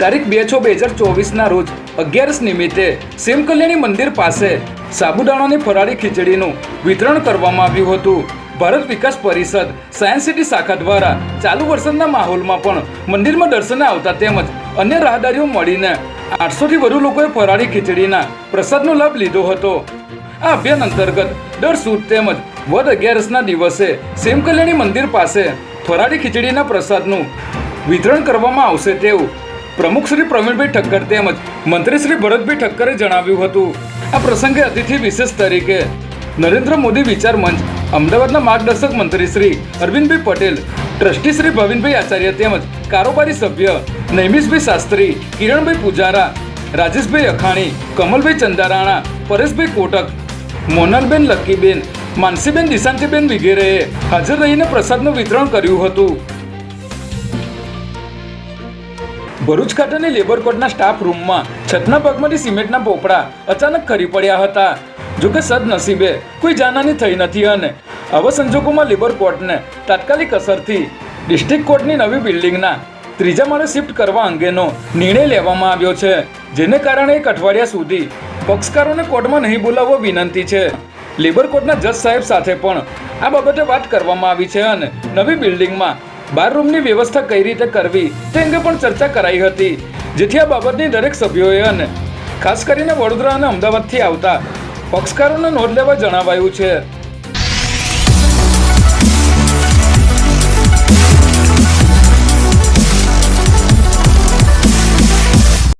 તારીખ બે છ બે હજાર ચોવીસના રોજ અગિયારસ નિમિત્તે સેમ કલ્યાણી મંદિર પાસે સાબુદાણાની ફરાળી ખીચડીનું વિતરણ કરવામાં આવ્યું હતું. ભારત વિકાસ પરિષદ સાયન્સ સિટી શાખા દ્વારા ચાલુ વરસાદના માહોલમાં પણ મંદિરમાં દર્શને આવતા તેમજ અન્ય રાહદારીઓ મળીને આઠસોથી વધુ લોકોએ ફરાળી ખીચડીના પ્રસાદનો લાભ લીધો હતો. આ અભિયાન અંતર્ગત દર સુદ તેમજ વધ અગિયારસના દિવસે સેમ કલ્યાણી મંદિર પાસે ફરાળી ખીચડીના પ્રસાદનું વિતરણ કરવામાં આવશે તેવું પ્રમુખ શ્રી પ્રવીણભાઈ ઠક્કર તેમજ મંત્રી શ્રી ભરતભાઈ ઠક્કરે જણાવ્યું હતું. આ પ્રસંગે અતિથિ વિશેષ તરીકે નરેન્દ્ર મોદી વિચાર મંચ, અમદાવાદના માર્ગદર્શક મંત્રી શ્રી અરવિંદભાઈ પટેલ, ટ્રસ્ટી શ્રી ભવિનભાઈ આચાર્ય તેમજ કારોબારી સભ્ય નૈમિષભાઈ શાસ્ત્રી, કિરણભાઈ પૂજારા, રાજેશભાઈ અખાણી, કમલભાઈ ચંદારાણા, પરેશભાઈ કોટક મોનલબેન લક્કીબેન, માનસીબેન દિશાંતીબેન વગેરેએ હાજર રહીને પ્રસાદનું વિતરણ કર્યું હતું. ભરૂચ ખાતેની લેબર કોર્ટના સ્ટાફ રૂમમાં છતના ભાગમાંથી સિમેન્ટના પોપડા અચાનક ખરી પડ્યા હતા. જોકે સદનસીબે કોઈ જાનહાની થઈ નથી અને આવા સંજોગોમાં લેબર કોર્ટને તાત્કાલિક અસરથી ડિસ્ટ્રિક્ટ કોર્ટની નવી બિલ્ડિંગના ત્રીજા માળે શિફ્ટ કરવા અંગેનો નિર્ણય લેવામાં આવ્યો છે, જેને કારણે એક અઠવાડિયા સુધી પક્ષકારોને કોર્ટમાં નહીં બોલાવવો વિનંતી છે. લેબર કોર્ટના જજ સાહેબ સાથે પણ આ બાબતે વાત કરવામાં આવી છે અને નવી બિલ્ડિંગમાં બાર રૂમની વ્યવસ્થા કઈ રીતે કરવી તે અંગે પણ ચર્ચા કરાઈ હતી. જેથી આ બાબતની દરેક સભ્યોએ અને ખાસ કરીને વડોદરા અને અમદાવાદથી આવતા પક્ષકારોને નોંધ લેવા જણાવાયું છે.